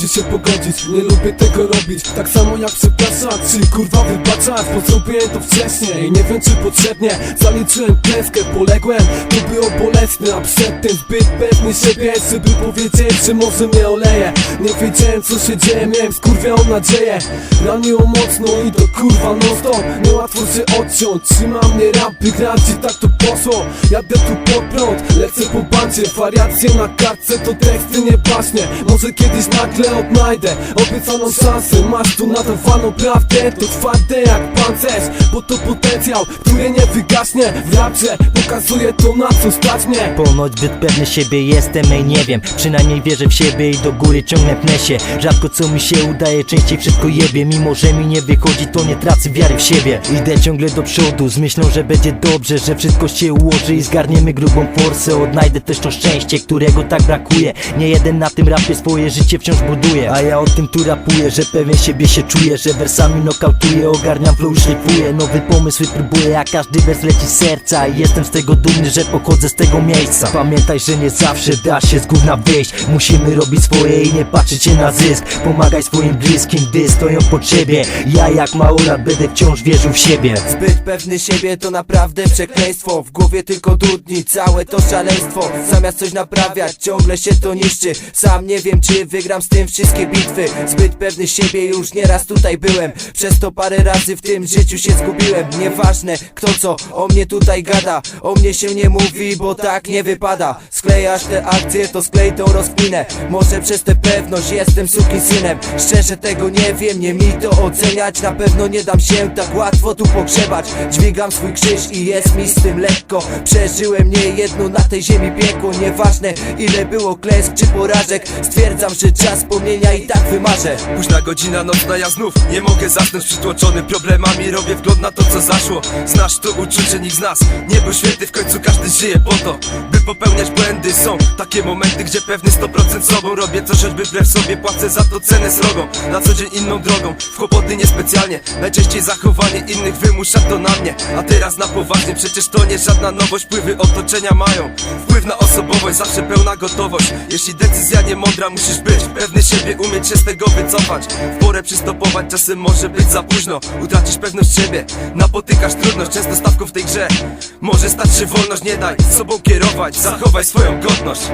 Się pogodzić, nie lubię tego robić Tak samo jak przepraszać, czy kurwa wybaczać Bo zrobiłem to wcześniej, nie wiem czy potrzebnie Zaliczyłem klęskę, poległem, to było bolesne A przedtem zbyt pewny siebie, żeby powiedzieć, że może mnie oleje. Nie wiedziałem co się dzieje, miałem skurwioną nadzieję. Raniło mocno i to kurwa non stop. Niełatwo się odciąć, trzyma mnie rapy grać i tak to poszło. Jadę tu pod prąd, lecę po bancie. Wariacje na kartce to teksty nie baśnie Może kiedyś nagle odnajdę obiecaną szansę. Masz tu nadawaną prawdę, to twarde jak pancerz Bo to potencjał, który nie wygaśnie. W rapcie pokazuje to na co stać mnie. Ponoć zbyt pewny siebie jestem, ej nie wiem. Przynajmniej wierzę w siebie i do góry ciągnę pnę się. Rzadko co mi się udaje, częściej wszystko jebie. Mimo, że mi nie wychodzi, to nie tracę wiary w siebie. Idę ciągle do przodu, z myślą, że będzie dobrze Że wszystko się ułoży i zgarniemy grubą forsę. Odnajdę też to szczęście, którego tak brakuje. Nie jeden na tym rapie swoje życie wciąż buduje A ja o tym tu rapuję, że pewien siebie się czuję Że wersami nokautuję, ogarniam flow, szlifuję Nowy pomysł próbuję, a każdy wers leci z serca. I jestem z tego dumny, że pochodzę z tego miejsca. Pamiętaj, że nie zawsze da się z gówna wyjść. Musimy robić swoje i nie patrzeć się na zysk. Pomagaj swoim bliskim, gdy stoją po ciebie. Ja jak małolat będę wciąż wierzył w siebie. Zbyt pewny siebie to naprawdę przekleństwo. W głowie tylko dudni, całe to szaleństwo. Zamiast coś naprawiać, ciągle się to niszczy. Sam nie wiem czy wygram z tym wszystkie bitwy. Zbyt pewny siebie, już nieraz tutaj byłem. Przez to parę razy w tym życiu się zgubiłem. Nieważne kto co o mnie tutaj gada. O mnie się nie mówi, bo tak nie wypada. Sklejasz te akcje, to sklej tą rozkminę Może przez tę pewność jestem synem. Szczerze tego nie wiem, nie mi to oceniać. Na pewno nie dam się tak łatwo tu pogrzebać. Dźwigam swój krzyż i jest mi z tym lekko. Przeżyłem nie jedno na tej ziemi piekło. Nieważne ile było klęsk czy porażek. Stwierdzam, że czas wspomnienia i tak wymarzę. Późna godzina nocna, ja znów nie mogę zasnąć. Przytłoczony problemami, robię wgląd na to co zaszło. Znasz to uczucie, nikt z nas nie był święty. W końcu każdy żyje po to, by popełniać błędy. Są takie momenty, gdzie pewny 100% sobą Robię coś, choćby wbrew sobie, płacę za to cenę srogą. Na co dzień inną drogą, w kłopoty niespecjalnie. Najczęściej zachowanie innych wymusza to na mnie A teraz na poważnie, przecież to nie żadna nowość Wpływy otoczenia mają. Wpływ na osobowość Zawsze pełna gotowość, jeśli decyzja nie mądra Musisz być pewny siebie, umieć się z tego wycofać. W porę przystopować, czasem może być za późno. Utracisz pewność siebie, napotykasz trudność Często stawką w tej grze. Może stać się wolność Nie daj sobą kierować, zachowaj swoją godność